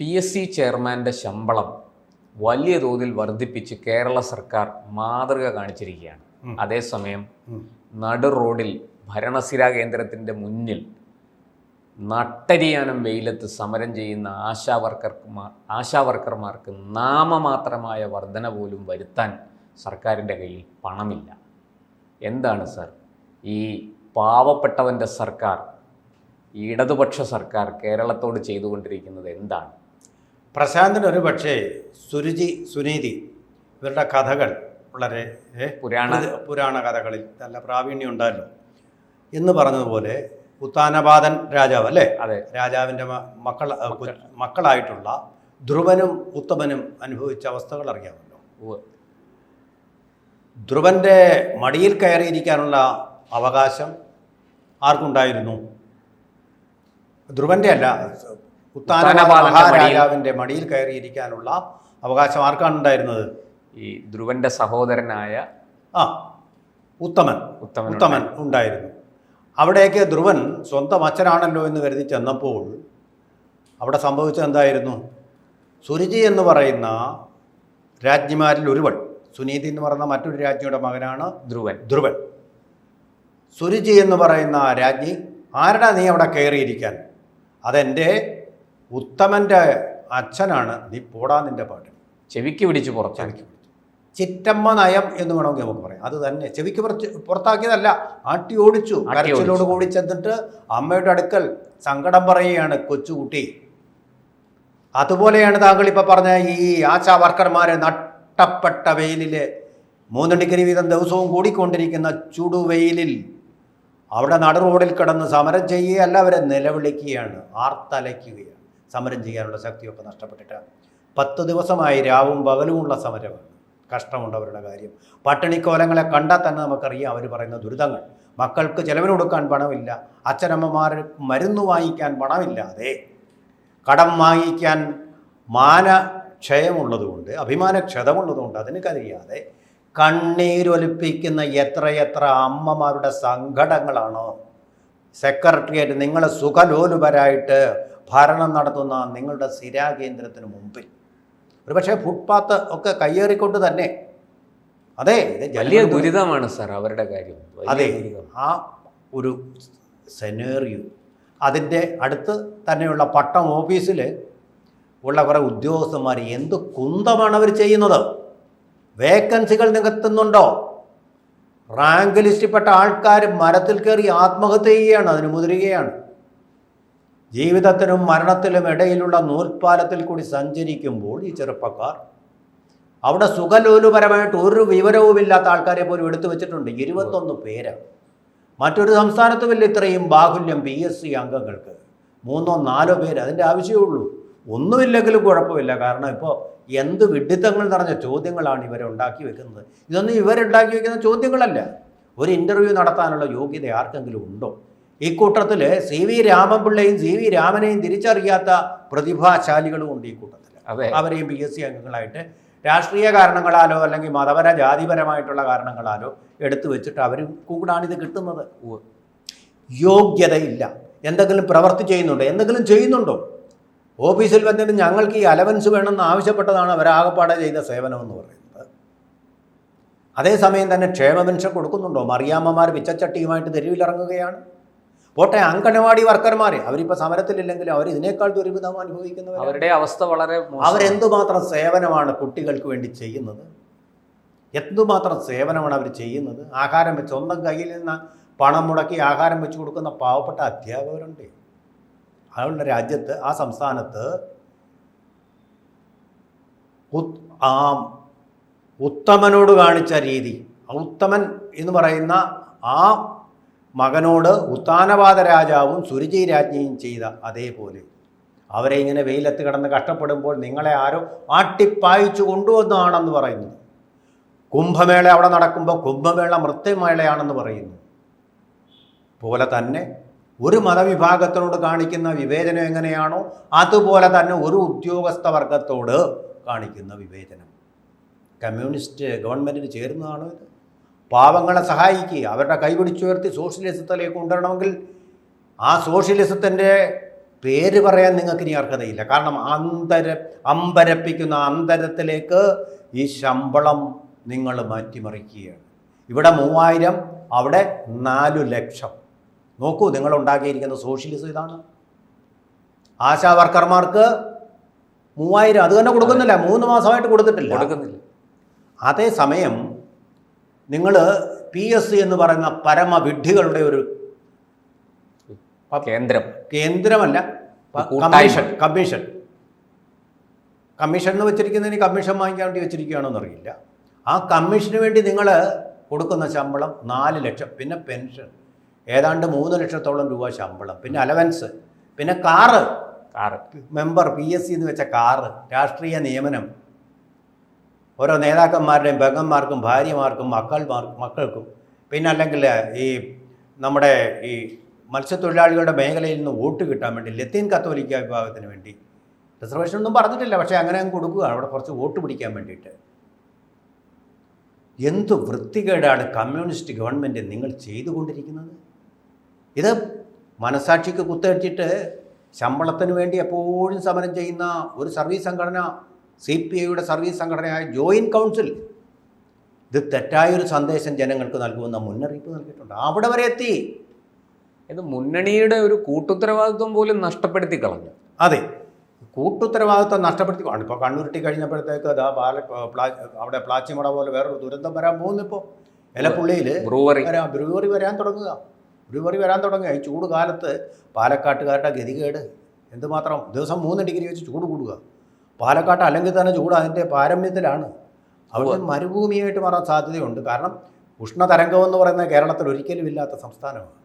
P S C ചെയർമാന്റെ ശമ്പളം വലിയ തോതിൽ വർദ്ധിപ്പിച്ച് കേരള സർക്കാർ മാതൃക കാണിച്ചിരിക്കുകയാണ്. അതേസമയം നടു റോഡിൽ ഭരണസിരാ കേന്ദ്രത്തിന്റെ മുന്നിൽ നട്ടരിയാനം വെയിലത്ത് സമരം ചെയ്യുന്ന ആശാവർക്കർക്ക് ആശാവർക്കർമാർക്ക് ആശാ വർക്കർമാർക്ക് നാമമാത്രമായ വർധന പോലും വരുത്താൻ സർക്കാരിന്റെ കയ്യിൽ പണമില്ല. എന്താണ് സർ? ഈ പാവപ്പെട്ടവന്റെ സർക്കാർ ഈ ഇടതുപക്ഷ സർക്കാർ കേരളത്തോട് ചെയ്തുകൊണ്ടിരിക്കുന്നത് എന്താണ്? പ്രശാന്തിന് ഒരു പക്ഷേ സുരുചി സുനീതി ഇവരുടെ കഥകൾ വളരെ പുരാണ പുരാണ കഥകളിൽ നല്ല പ്രാവീണ്യം ഉണ്ടല്ലോ എന്ന് പറഞ്ഞതുപോലെ ഉത്താനപാതൻ രാജാവ് അല്ലേ? അതെ. രാജാവിന്റെ മക്കൾ മക്കളായിട്ടുള്ള ധ്രുവനും ഉത്തമനും അനുഭവിച്ച അവസ്ഥകൾ അറിയാമല്ലോ. ധ്രുവന്റെ മടിയിൽ കയറിയിരിക്കാനുള്ള അവകാശം ആർക്കുണ്ടായിരുന്നു? ധ്രുവന്റെ അല്ല മഹാരാജാവിന്റെ മടിയിൽ കയറിയിരിക്കാനുള്ള അവകാശം ആർക്കാണ് ഉണ്ടായിരുന്നത്? ഈ ധ്രുവന്റെ സഹോദരനായ ആ ഉത്തമൻ. ഉത്തമൻ ഉത്തമൻ ഉണ്ടായിരുന്നു. അവിടേക്ക് ധ്രുവൻ സ്വന്തം അച്ഛനാണല്ലോ എന്ന് കരുതി ചെന്നപ്പോൾ അവിടെ സംഭവിച്ചത് എന്തായിരുന്നു? സുരുചി എന്ന് പറയുന്ന രാജ്ഞിമാരിൽ ഒരുവൾ സുനീതി എന്ന് പറയുന്ന മറ്റൊരു രാജ്ഞിയുടെ മകനാണ് ധ്രുവൻ. ധ്രുവൻ. സുരുചി എന്ന് പറയുന്ന രാജ്ഞി ആരുടെ നീ അവിടെ കയറിയിരിക്കാൻ? അതെന്റെ ഉത്തമന്റെ അച്ഛനാണ്. നീ പോടാ നിന്റെ പാട്ട്. ചെവിക്ക് പിടിച്ച് പുറത്താക്കി ചിറ്റമ്മ നയം എന്ന് വേണമെങ്കിൽ നമുക്ക് പറയാം. അത് തന്നെ. ചെവിക്ക് പുറത്ത് പുറത്താക്കിയതല്ല. ആട്ടി ഓടിച്ചു. കരച്ചിലോട് കൂടി ചെന്നിട്ട് അമ്മയുടെ അടുക്കൽ സങ്കടം പറയുകയാണ് കൊച്ചുകുട്ടി. അതുപോലെയാണ് താങ്കൾ ഇപ്പോൾ പറഞ്ഞ ഈ ആശാ വർക്കർമാരെ നട്ടപ്പെട്ട വെയിലിൽ മൂന്ന് ഡിഗ്രി വീതം ദിവസവും കൂടിക്കൊണ്ടിരിക്കുന്ന ചുടുവെയിലിൽ അവിടെ നടു റോഡിൽ കിടന്ന് സമരം ചെയ്യുകയല്ല അവരെ നിലവിളിക്കുകയാണ്. ആർത്തലയ്ക്കുകയാണ്. സമരം ചെയ്യാനുള്ള ശക്തിയൊക്കെ നഷ്ടപ്പെട്ടിട്ട് പത്ത് ദിവസമായി രാവും പകലുമുള്ള സമരമാണ് കഷ്ടമുണ്ട് അവരുടെ കാര്യം. പട്ടിണിക്കോലങ്ങളെ കണ്ടാൽ തന്നെ നമുക്കറിയാം അവർ പറയുന്ന ദുരിതങ്ങൾ. മക്കൾക്ക് ചെലവിന് കൊടുക്കാൻ പണമില്ല. അച്ഛനമ്മമാർ മരുന്ന് വാങ്ങിക്കാൻ പണമില്ലാതെ കടം വാങ്ങിക്കാൻ മാനക്ഷയമുള്ളതുകൊണ്ട് അഭിമാനക്ഷതമുള്ളതുകൊണ്ട് അതിന് കരിയാതെ കണ്ണീരൊലിപ്പിക്കുന്ന എത്രയെത്ര അമ്മമാരുടെ സങ്കടങ്ങളാണോ. സെക്രട്ടേറിയറ്റ് നിങ്ങൾ സുഖലോലുപരായിട്ട് ഭരണം നടത്തുന്ന നിങ്ങളുടെ സ്ഥിരാകേന്ദ്രത്തിന് മുമ്പിൽ. ഒരുപക്ഷെ ഫുട്പാത്ത് ഒക്കെ കയ്യേറിക്കൊണ്ട് തന്നെ. അതെ ഇത് വലിയ ദുരിതമാണ് സർ അവരുടെ കാര്യം. അതെ. ആ ഒരു സെനേറിയോ അതിന്റെ അടുത്ത് തന്നെയുള്ള പട്ടം ഓഫീസിൽ ഉള്ള കുറേ ഉദ്യോഗസ്ഥന്മാർ എന്ത് കുന്തമാണ് അവർ ചെയ്യുന്നത്? വേക്കൻസികൾ നികത്തുന്നുണ്ടോ? റാങ്ക് ലിസ്റ്റിൽപ്പെട്ട ആൾക്കാർ മരത്തിൽ കയറി ആത്മഹത്യ ചെയ്യുകയാണ് അതിന് മുതിരുകയാണ്. ജീവിതത്തിനും മരണത്തിലും ഇടയിലുള്ള നൂൽപ്പാലത്തിൽ കൂടി സഞ്ചരിക്കുമ്പോൾ ഈ ചെറുപ്പക്കാർ അവിടെ സുഖലോലുപരമായിട്ട് ഒരു വിവരവുമില്ലാത്ത ആൾക്കാരെ പോലും എടുത്തു വെച്ചിട്ടുണ്ട്. ഇരുപത്തൊന്ന് പേര്. മറ്റൊരു സംസ്ഥാനത്തുമില്ല ഇത്രയും ബാഹുല്യം പി എസ് സി അംഗങ്ങൾക്ക്. മൂന്നോ നാലോ പേര് അതിന്റെ ആവശ്യമേ ഉള്ളൂ. ഒന്നുമില്ലെങ്കിലും കുഴപ്പമില്ല. കാരണം ഇപ്പോൾ എന്ത് വിഡിത്തങ്ങൾ നിറഞ്ഞ ചോദ്യങ്ങളാണ് ഇവരെ ഉണ്ടാക്കി വെക്കുന്നത്. ഇതൊന്നും ഇവരുണ്ടാക്കി വെക്കുന്ന ചോദ്യങ്ങളല്ല. ഒരു ഇന്റർവ്യൂ നടത്താനുള്ള യോഗ്യത ആർക്കെങ്കിലും ഉണ്ടോ? ഈ കൂട്ടത്തിൽ സി വി രാമപിള്ളയും സി വി രാമനെയും തിരിച്ചറിയാത്ത പ്രതിഭാശാലികളും ഉണ്ട് ഈ കൂട്ടത്തിൽ അവരെയും പി എസ് സി അംഗങ്ങളായിട്ട് രാഷ്ട്രീയ കാരണങ്ങളാലോ അല്ലെങ്കിൽ മതപര ജാതിപരമായിട്ടുള്ള കാരണങ്ങളാലോ എടുത്തു വെച്ചിട്ട് അവർ കൂടാണ് ഇത് കിട്ടുന്നത്. യോഗ്യതയില്ല. എന്തെങ്കിലും പ്രവർത്തി ചെയ്യുന്നുണ്ടോ? എന്തെങ്കിലും ചെയ്യുന്നുണ്ടോ? ഓഫീസിൽ വന്നിട്ട് ഞങ്ങൾക്ക് ഈ അലവൻസ് വേണമെന്ന് ആവശ്യപ്പെട്ടതാണ് അവരാകപ്പാടെ ചെയ്ത സേവനമെന്ന് പറയുന്നത്. അതേസമയം തന്നെ ക്ഷേമപെൻഷൻ കൊടുക്കുന്നുണ്ടോ? മറിയാമ്മമാർ പിച്ചച്ചട്ടിയുമായിട്ട് തെരുവിലിറങ്ങുകയാണ്. പോട്ടെ അങ്കണവാടി വർക്കർമാർ അവരിപ്പോൾ സമരത്തിലില്ലെങ്കിൽ അവർ ഇതിനേക്കാൾ ദുരിതം അനുഭവിക്കുന്നവർ അവരുടെ അവസ്ഥ വളരെ അവർ അവരെന്തുമാത്രം സേവനമാണ് കുട്ടികൾക്ക് വേണ്ടി ചെയ്യുന്നത്? എന്തുമാത്രം സേവനമാണ് അവർ ചെയ്യുന്നത്? ആഹാരം വെച്ച് സ്വന്തം കയ്യിൽ നിന്ന് പണം മുടക്കി ആഹാരം വെച്ച് കൊടുക്കുന്ന പാവപ്പെട്ട അധ്യാപകരുണ്ട്. അതുകൊണ്ട് രാജ്യത്ത് ആ സംസ്ഥാനത്ത് ആ ഉത്തമനോട് കാണിച്ച രീതി ഉത്തമൻ എന്ന് പറയുന്ന ആ മകനോട് ഉത്താനവാദ രാജാവും സുരുചി രാജ്ഞിയും ചെയ്ത അതേപോലെ. അവരെ ഇങ്ങനെ വെയിലത്ത് കിടന്ന് കഷ്ടപ്പെടുമ്പോൾ നിങ്ങളെ ആരോ ആട്ടിപ്പായിച്ചു കൊണ്ടുവന്നതാണെന്ന് പറയുന്നു. കുംഭമേള അവിടെ നടക്കുമ്പോൾ കുംഭമേള മൃത്യമേളയാണെന്ന് പറയുന്നു. പോലെ തന്നെ ഒരു മതവിഭാഗത്തിനോട് കാണിക്കുന്ന വിവേചനം എങ്ങനെയാണോ അതുപോലെ തന്നെ ഒരു ഉദ്യോഗസ്ഥ വർഗത്തോട് കാണിക്കുന്ന വിവേചനം. കമ്മ്യൂണിസ്റ്റ് ഗവൺമെന്റിന് ചേരുന്നതാണോ ഇത്? പാവങ്ങളെ സഹായിക്കുക അവരുടെ കൈപിടിച്ചുയർത്തി സോഷ്യലിസത്തിലേക്ക് കൊണ്ടുവരണമെങ്കിൽ ആ സോഷ്യലിസത്തിന്റെ പേര് പറയാൻ നിങ്ങൾക്ക് ഇനി അർഹതയില്ല. കാരണം അന്തര അമ്പരപ്പിക്കുന്ന അന്തരത്തിലേക്ക് ഈ ശമ്പളം നിങ്ങൾ മാറ്റിമറിക്കുകയാണ്. ഇവിടെ മൂവായിരം അവിടെ നാലു ലക്ഷം. നോക്കൂ നിങ്ങൾ ഉണ്ടാക്കിയിരിക്കുന്ന സോഷ്യലിസം ഇതാണ്. ആശാ വർക്കർമാർക്ക് മൂവായിരം അത് തന്നെ കൊടുക്കുന്നില്ല. മൂന്ന് മാസമായിട്ട് കൊടുത്തിട്ടില്ല. കൊടുക്കുന്നില്ല. അതേസമയം നിങ്ങൾ പി എസ് സി എന്ന് പറയുന്ന പരമവിഡ്ഢികളുടെ ഒരു കേന്ദ്രം. കേന്ദ്രമല്ല കമ്മീഷൻ കമ്മീഷൻ കമ്മീഷൻ. എന്ന് വെച്ചിരിക്കുന്നതിന് കമ്മീഷൻ വാങ്ങിക്കാൻ വേണ്ടി വെച്ചിരിക്കുകയാണോ എന്നറിയില്ല. ആ കമ്മീഷന് വേണ്ടി നിങ്ങൾ കൊടുക്കുന്ന ശമ്പളം നാല് ലക്ഷം പിന്നെ പെൻഷൻ ഏതാണ്ട് മൂന്ന് ലക്ഷത്തോളം രൂപ ശമ്പളം പിന്നെ അലവൻസ് പിന്നെ car. Car. Member P S C എന്ന് വെച്ച കാറ് രാഷ്ട്രീയ നിയമനം ഓരോ നേതാക്കന്മാരുടെയും ബംഗന്മാർക്കും ഭാര്യമാർക്കും മക്കൾമാർക്കും മക്കൾക്കും. പിന്നെ അല്ലെങ്കിൽ ഈ നമ്മുടെ ഈ മത്സ്യത്തൊഴിലാളികളുടെ മേഖലയിൽ നിന്ന് വോട്ട് കിട്ടാൻ വേണ്ടി ലത്തീൻ കത്തോലിക്ക വിഭാഗത്തിന് വേണ്ടി. റിസർവേഷൻ ഒന്നും പറഞ്ഞിട്ടില്ല പക്ഷേ അങ്ങനെ അങ്ങ് കൊടുക്കുക. അവിടെ കുറച്ച് വോട്ട് പിടിക്കാൻ വേണ്ടിയിട്ട്. എന്ത് വൃത്തികേടാണ് കമ്മ്യൂണിസ്റ്റ് ഗവൺമെന്റ് നിങ്ങൾ ചെയ്തുകൊണ്ടിരിക്കുന്നത്? ഇത് മനസാക്ഷിക്ക് കുത്തടിച്ചിട്ട് ശമ്പളത്തിന് വേണ്ടി എപ്പോഴും സമരം ചെയ്യുന്ന ഒരു സർവീസ് സംഘടന സി പി ഐയുടെ സർവീസ് സംഘടനയായ ജോയിന്റ് കൗൺസിൽ ഇത് തെറ്റായൊരു സന്ദേശം ജനങ്ങൾക്ക് നൽകുമെന്ന മുന്നറിയിപ്പ് നൽകിയിട്ടുണ്ട്. അവിടെ വരെ എത്തി. ഇത് മുന്നണിയുടെ ഒരു കൂട്ടുത്തരവാദിത്വം പോലും നഷ്ടപ്പെടുത്തി കളഞ്ഞു. അതെ. കൂട്ടുത്തരവാദിത്വം നഷ്ടപ്പെടുത്തി ഇപ്പോൾ കണ്ണുരുട്ടി കഴിഞ്ഞപ്പോഴത്തേക്ക് അതാ പാല അവിടെ പ്ലാച്ചിമട പോലെ വേറൊരു ദുരന്തം വരാൻ പോകുന്നു ഇപ്പോൾ. എലപ്പുള്ളിയിൽ ബ്രൂവറി. വരാം ബ്രൂവറി വരാൻ തുടങ്ങുക. ബ്രൂവറി വരാൻ തുടങ്ങുക. ഈ ചൂട് കാലത്ത് പാലക്കാട്ടുകാരുടെ ഗതികേട് എന്തുമാത്രം ദിവസം മൂന്ന് ഡിഗ്രി വെച്ച് ചൂട് കൂടുക. പാലക്കാട്ട് അല്ലെങ്കിൽ തന്നെ ചൂട് അതിന്റെ പാരമ്യത്തിലാണ്. അവിടെ മരുഭൂമിയായിട്ട് മാറാൻ സാധ്യതയുണ്ട്. കാരണം ഉഷ്ണതരംഗം എന്ന് പറയുന്നത് കേരളത്തിൽ ഒരിക്കലും ഇല്ലാത്ത സംസ്ഥാനമാണ്.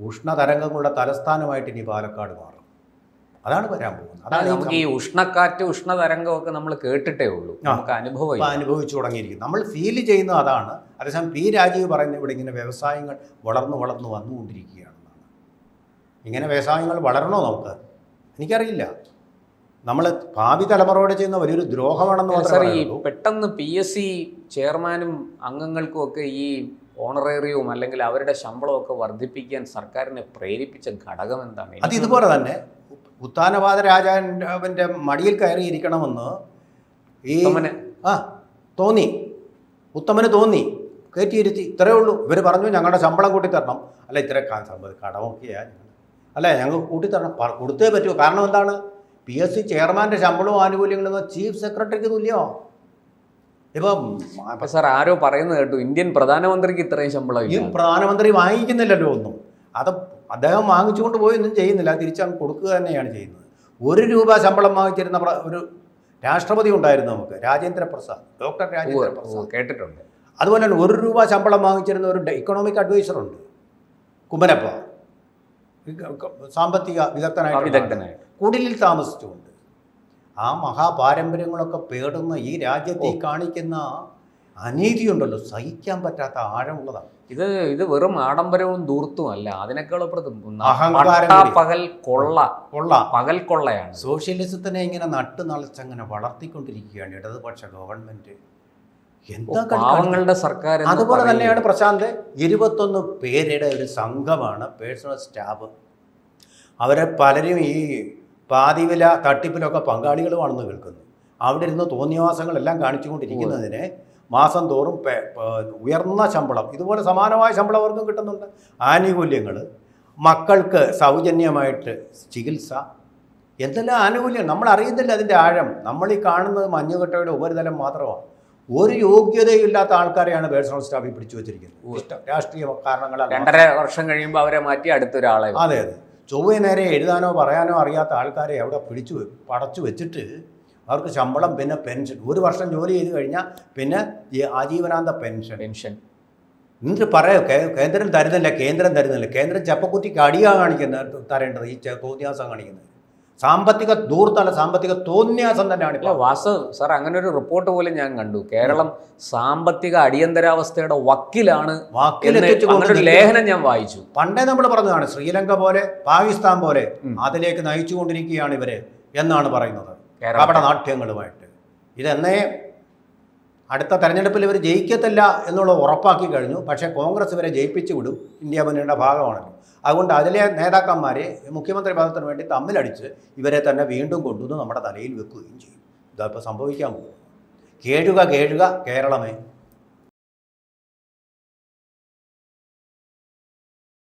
ഉഷ്ണതരംഗങ്ങളുടെ തലസ്ഥാനമായിട്ട് ഇനി പാലക്കാട് മാറും. അതാണ് വരാൻ പോകുന്നത്. അതാണ് നമുക്ക് ഈ ഉഷ്ണക്കാറ്റ് ഉഷ്ണതരംഗമൊക്കെ നമ്മൾ കേട്ടിട്ടേ ഉള്ളൂ നമുക്ക് അനുഭവം അനുഭവിച്ചു തുടങ്ങിയിരിക്കും നമ്മൾ ഫീൽ ചെയ്യുന്ന അതാണ്. അതേസമയം പി രാജീവ് പറയുന്ന ഇവിടെ ഇങ്ങനെ വ്യവസായങ്ങൾ വളർന്നു വളർന്നു വന്നുകൊണ്ടിരിക്കുകയാണെന്നാണ്. ഇങ്ങനെ വ്യവസായങ്ങൾ വളരണോ നമുക്ക്? എനിക്കറിയില്ല. നമ്മൾ ഭാവി തലമുറയോട് ചെയ്യുന്ന വലിയൊരു ദ്രോഹമാണെന്ന് മാത്രമേ ഈ പെട്ടെന്ന് പി എസ് സി ചെയർമാനും അംഗങ്ങൾക്കും ഒക്കെ ഈ ഓണറേറിയവും അല്ലെങ്കിൽ അവരുടെ ശമ്പളമൊക്കെ വർദ്ധിപ്പിക്കാൻ സർക്കാരിനെ പ്രേരിപ്പിച്ച ഘടകം എന്താണ്? അത് ഇതുപോലെ തന്നെ ഉത്താനപാത രാജാവിന്റെ മടിയിൽ കയറി ഇരിക്കണമെന്ന് ഈ ആ തോന്നി. ഉത്തമന് തോന്നി. കയറ്റിയിരുത്തി ഇത്രയേ ഉള്ളൂ. ഇവർ പറഞ്ഞു ഞങ്ങളുടെ ശമ്പളം കൂട്ടിത്തരണം. അല്ല ഇത്ര കടമൊക്കെയാണ് അല്ല ഞങ്ങൾ കൂട്ടിത്തരണം. കൊടുത്തേ പറ്റുമോ കാരണം എന്താണ്? പി എസ് സി ചെയർമാന്റെ ശമ്പളവും ആനുകൂല്യങ്ങളും ചീഫ് സെക്രട്ടറിക്ക് തുല്യമോ ഇപ്പം സാർ ആരോ പറയുന്നത് കേട്ടു. ഇന്ത്യൻ പ്രധാനമന്ത്രിക്ക് ഇത്രയും ശമ്പളം ഈ പ്രധാനമന്ത്രി വാങ്ങിക്കുന്നില്ലല്ലോ ഒന്നും. അത് അദ്ദേഹം വാങ്ങിച്ചുകൊണ്ട് പോയി ഒന്നും ചെയ്യുന്നില്ല. തിരിച്ചങ്ങ് കൊടുക്കുക തന്നെയാണ് ചെയ്യുന്നത്. ഒരു രൂപ ശമ്പളം വാങ്ങിച്ചിരുന്ന ഒരു രാഷ്ട്രപതി ഉണ്ടായിരുന്നു നമുക്ക്. രാജേന്ദ്ര പ്രസാദ്. ഡോക്ടർ രാജേന്ദ്ര പ്രസാദ്. കേട്ടിട്ടുണ്ട്. അതുപോലെ തന്നെ ഒരു രൂപ ശമ്പളം വാങ്ങിച്ചിരുന്ന ഒരു ഇക്കണോമിക് അഡ്വൈസർ ഉണ്ട്. ഈ ക- ക- സാമ്പത്തിക വിദഗ്ധനായിട്ട് വിദഗ്ധനായിട്ട്. കുടിലിൽ താമസിച്ചുകൊണ്ട്. ആ മഹാപാരമ്പര്യങ്ങളൊക്കെ പേടുന്ന ഈ രാജ്യത്തെ ഈ കാണിക്കുന്ന അനീതിയുണ്ടല്ലോ. സഹിക്കാൻ പറ്റാത്ത ആഴമുള്ളതാണ്. ഇത് ഇത് വെറും ആഡംബരവും ദൂർത്തും അല്ല. അതിനേക്കാൾ. പകൽ കൊള്ള. കൊള്ള. പകൽ കൊള്ളയാണ്. സോഷ്യലിസത്തിനെ ഇങ്ങനെ നട്ട് നളച്ചങ്ങനെ വളർത്തിക്കൊണ്ടിരിക്കുകയാണ് ഇടതുപക്ഷ ഗവൺമെന്റ്. പാവങ്ങളുടെ സർക്കാർ അതുപോലെ തന്നെയാണ് പ്രശാന്ത്. ഇരുപത്തൊന്ന് പേരുടെ ഒരു സംഘമാണ് പേഴ്സണൽ സ്റ്റാഫ്. അവരെ പലരും ഈ പാതിവില തട്ടിപ്പിലൊക്കെ പങ്കാളികളുമാണെന്ന് കേൾക്കുന്നു. അവിടെ ഇരുന്ന് തോന്നിയവാസങ്ങളെല്ലാം കാണിച്ചുകൊണ്ടിരിക്കുന്നതിന് മാസം തോറും ഉയർന്ന ശമ്പളം ഇതുപോലെ സമാനമായ ശമ്പളം അവർക്കും കിട്ടുന്നുണ്ട്. ആനുകൂല്യങ്ങൾ മക്കൾക്ക് സൗജന്യമായിട്ട് ചികിത്സ എന്തെല്ലാം ആനുകൂല്യം? നമ്മൾ അറിയുന്നില്ല അതിന്റെ ആഴം. നമ്മൾ ഈ കാണുന്നത് മഞ്ഞുകെട്ടയുടെ ഉപരിതലം മാത്രമാണ്. ഒരു യോഗ്യതയില്ലാത്ത ആൾക്കാരെയാണ് പേഴ്സണൽ സ്റ്റാഫിൽ പിടിച്ചു വെച്ചിരിക്കുന്നത്. രാഷ്ട്രീയ കാരണങ്ങളാൽ രണ്ടര വർഷം കഴിയുമ്പോൾ അവരെ മാറ്റി അടുത്തൊരാളെ. അതെ അതെ. ചൊവ്വ നേരെ എഴുതാനോ പറയാനോ അറിയാത്ത ആൾക്കാരെ അവിടെ പിടിച്ചു പടച്ചു വെച്ചിട്ട് അവർക്ക് ശമ്പളം പിന്നെ പെൻഷൻ. ഒരു വർഷം ജോലി ചെയ്ത് കഴിഞ്ഞാൽ പിന്നെ ഈ ആജീവനാന്ത പെൻഷൻ. പെൻഷൻ. എന്നിട്ട് പറയോ കേന്ദ്രം തരുന്നില്ല കേന്ദ്രം തരുന്നില്ല. കേന്ദ്രം ചപ്പക്കുറ്റിക്ക് കടിയാണ് കാണിക്കുന്നത് തരേണ്ടത് ഈ തോന്നിയാസം കാണിക്കുന്നത്. സാമ്പത്തിക ദൂർത്തല സാമ്പത്തിക തോന്നിയാസം തന്നെയാണ് ഇപ്പോൾ വാസു സാർ അങ്ങനെ ഒരു റിപ്പോർട്ട് പോലും ഞാൻ കണ്ടു. കേരളം സാമ്പത്തിക അടിയന്തരാവസ്ഥയുടെ വക്കിലാണ് ഒരു ലേഖനം ഞാൻ വായിച്ചു. പണ്ടേ നമ്മൾ പറഞ്ഞതാണ് ശ്രീലങ്ക പോലെ പാകിസ്ഥാൻ പോലെ. അതിലേക്ക് നയിച്ചുകൊണ്ടിരിക്കുകയാണ് ഇവർ എന്നാണ് പറയുന്നത്. കേരള കപട നാട്യങ്ങളുമായിട്ട് ഇതെന്നേ അടുത്ത തെരഞ്ഞെടുപ്പിൽ ഇവർ ജയിക്കത്തില്ല എന്നുള്ള ഉറപ്പാക്കി കഴിഞ്ഞു. പക്ഷേ കോൺഗ്രസ് ഇവരെ ജയിപ്പിച്ചു വിടും. ഇന്ത്യ മുന്നണിയുടെ ഭാഗമാണല്ലോ. അതുകൊണ്ട് അതിലെ നേതാക്കന്മാരെ മുഖ്യമന്ത്രി പദത്തിന് വേണ്ടി തമ്മിലടിച്ച് ഇവരെ തന്നെ വീണ്ടും കൊണ്ടുവന്ന് നമ്മുടെ തലയിൽ വെക്കുകയും ചെയ്യും. ഇതപ്പോൾ സംഭവിക്കാൻ പോകും കേഴുക കേഴുക കേരളമേ.